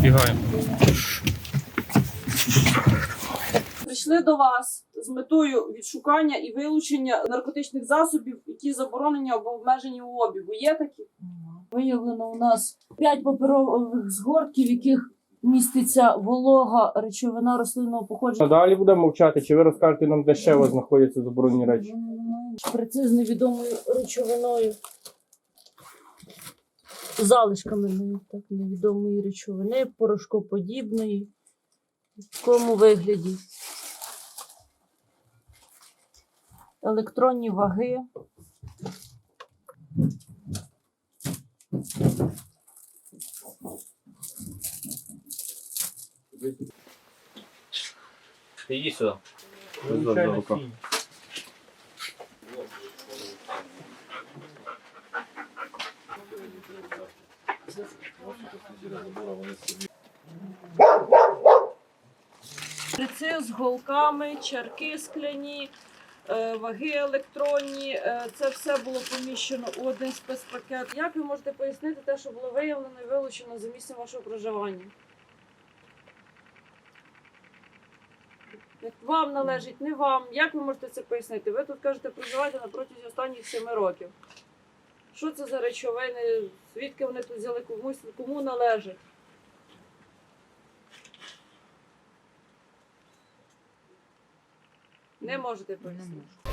Збігаємо. Прийшли до вас з метою відшукання і вилучення наркотичних засобів, які заборонені або обмежені у обігу. Є такі? Виявлено у нас п'ять паперових згортків, в яких міститься волога речовина рослинного походження. Далі будемо мовчати, чи ви розкажете нам, де ще у вас знаходяться заборонені речі? Шприци з невідомою речовиною. Залишками навіть так, невідомої речовини, порошкоподібної. В такому вигляді. Електронні ваги. Иди сюда. Шприци з голками, чарки скляні, е, ваги електронні. е, Це все було поміщено у один спецпакет. Як ви можете пояснити те, що було виявлено і вилучено за місцем вашого проживання? Вам належить, не вам. Як ви можете це пояснити? Ви тут кажете, проживаєте протязі останніх семи років. Що це за речовини? Звідки вони тут взяли комусь, кому належать? Не можете пояснити.